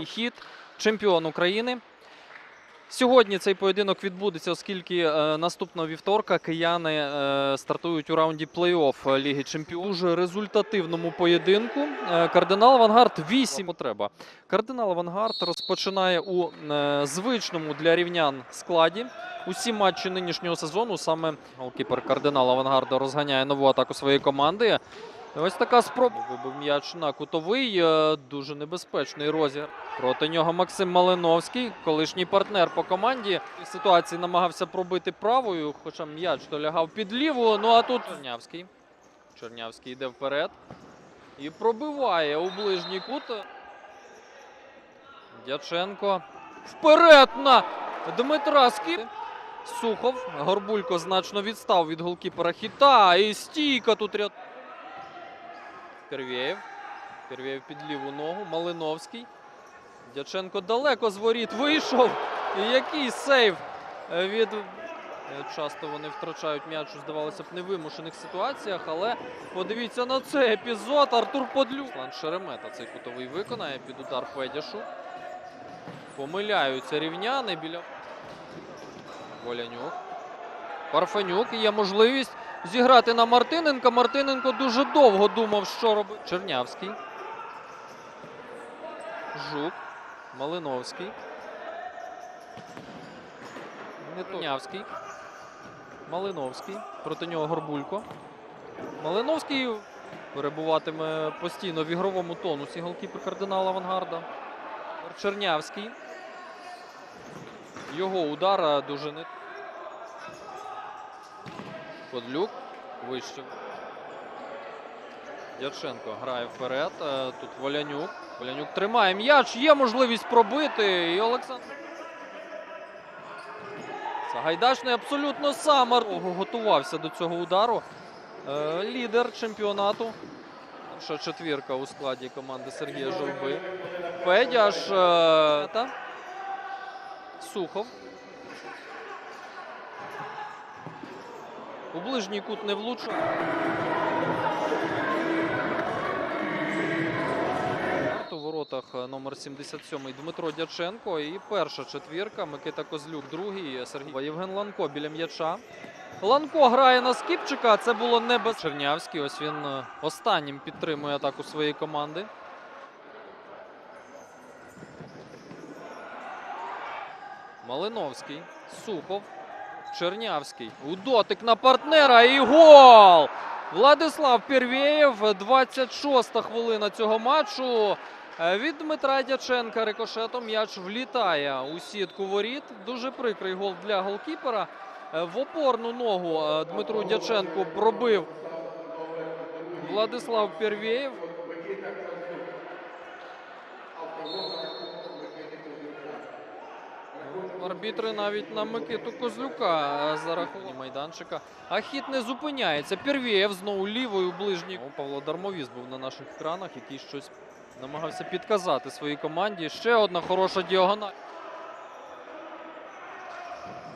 Такий хід чемпіон України. Сьогодні цей поєдинок відбудеться, оскільки е, наступного вівторка кияни е, стартують у раунді плей-офф Ліги Чемпіонів. У Дуже результативному поєдинку. Е, Кардинал Авангард 8 потреба. Кардинал Авангард розпочинає у звичному для рівнян складі. Усі матчі нинішнього сезону саме голкіпер Кардинал Авангарда розганяє нову атаку своєї команди. Ось така спроба. Вибив м'яч на кутовий. е, Дуже небезпечний розір. Проти нього Максим Малиновський, колишній партнер по команді. В ситуації намагався пробити правою, хоча м'яч долягав під ліву. Ну а тут Чернявський. Чернявський йде вперед. І пробиває у ближній кут. Дяченко. Вперед на Дмитра Скіп. Сухов. Горбулько значно відстав від голкіпера хіта. І стійка тут ряд. Первєєв. Первєєв під ліву ногу. Малиновський. Дяченко далеко з воріт вийшов. І який сейв е, від. Е, Часто вони втрачають м'яч здавалося б, невимушених ситуаціях, але подивіться на цей епізод. Артур Подлюк. Лан Шеремета цей кутовий виконає під удар Федяшу. Помиляються рівняни біля Волянюк. Парфенюк. І Є можливість зіграти на Мартиненка. Мартиненко дуже довго думав, що робити. Чернявський. Жук. Малиновський. Нетонявський. Малиновський. Проти нього Горбулько. Малиновський перебуватиме постійно в ігровому тонусі голкіпер кардинала Авангарда. Чернявський. Його удар дуже не. Подлюк вище. Дяченко грає вперед. Е, Тут Волянюк. Волянюк тримає м'яч. Є можливість пробити. І Олександр. Сагайдачний абсолютно сам готувався до цього удару. Е, Лідер чемпіонату. Перша четвірка у складі команди Сергія Жолби. Федяш. е. Сухов. У ближній кут не влучив. У воротах номер 77 Дмитро Дяченко. І перша четвірка. Микита Козлюк, другий. Сергій Євген Ланко біля м'яча. Ланко грає на Скіпчика. Це було не без Чернявський. Ось він е, останнім підтримує атаку своєї команди. Малиновський. Сухов. Чернявський. У дотик на партнера і гол! Владислав Первєєв. 26-та хвилина цього матчу. Е, Від Дмитра Дяченка рикошетом м'яч влітає у сітку воріт. Дуже прикрий гол для голкіпера. Е, В опорну ногу е, Дмитру Дяченку пробив Владислав Первєєв. Арбітри навіть на Микиту Козлюка е, зарахували майданчика. А хід не зупиняється. Первєєв знову лівою ближній. Павло Дармовіс був на наших екранах, який щось намагався підказати своїй команді. Ще одна хороша діагональ.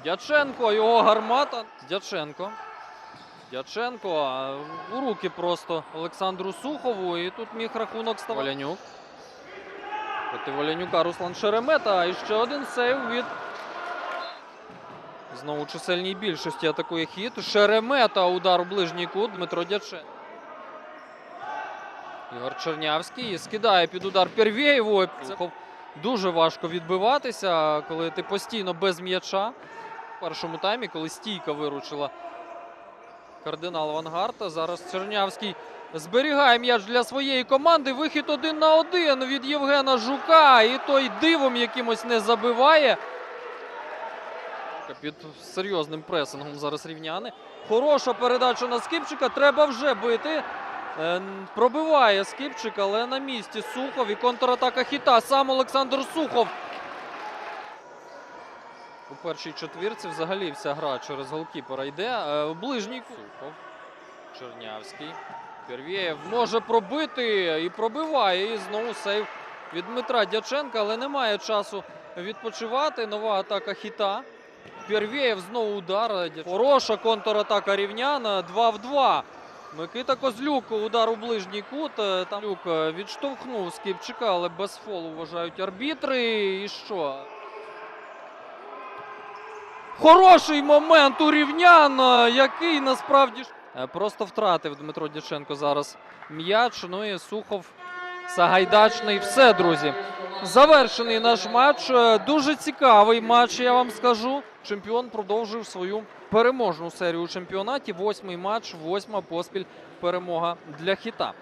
Дяченко, його гармата. Дяченко. Дяченко у руки просто Олександру Сухову. І тут міг рахунок ставати. Волянюк. Проти Волянюка Руслан Шеремета. І ще один сейв від Знову чисельній більшості атакує хід. Шеремета удар у ближній кут. Дмитро Дяченко. Ігор Чернявський скидає під удар Первєєву. Дуже важко відбиватися, коли ти постійно без м'яча. В першому таймі, коли стійка виручила кардинал Авангарта. Зараз Чернявський зберігає м'яч для своєї команди. Вихід один на один від Євгена Жука. І той дивом якимось не забиває. Під серйозним пресингом зараз рівняни. Хороша передача на Скипчика. Треба вже бити. Е, Пробиває Скипчик, але на місці Сухов і контратака хіта. Сам Олександр Сухов. У першій четвірці взагалі вся гра через голкіпера йде. Е, ближній. Сухов. Чернявський. Первєєв може пробити і пробиває. І знову сейв від Дмитра Дяченка, але немає часу відпочивати. Нова атака хіта. Первєєв знову удар. Хороша контратака рівняна. 2 в 2. Микита Козлюк, удар у ближній кут. Е, Там Люк е, відштовхнув Скіпчика, але без фолу вважають арбітри. І що? Хороший момент у рівнян, який насправді Е, просто втратив Дмитро Дяченко зараз м'яч. Ну і Сухов Сагайдачний. Все, друзі. Завершений наш матч. Е, Дуже цікавий матч, я вам скажу. Чемпіон продовжив свою переможну серію у чемпіонаті. Восьмий матч, восьма поспіль перемога для хіта.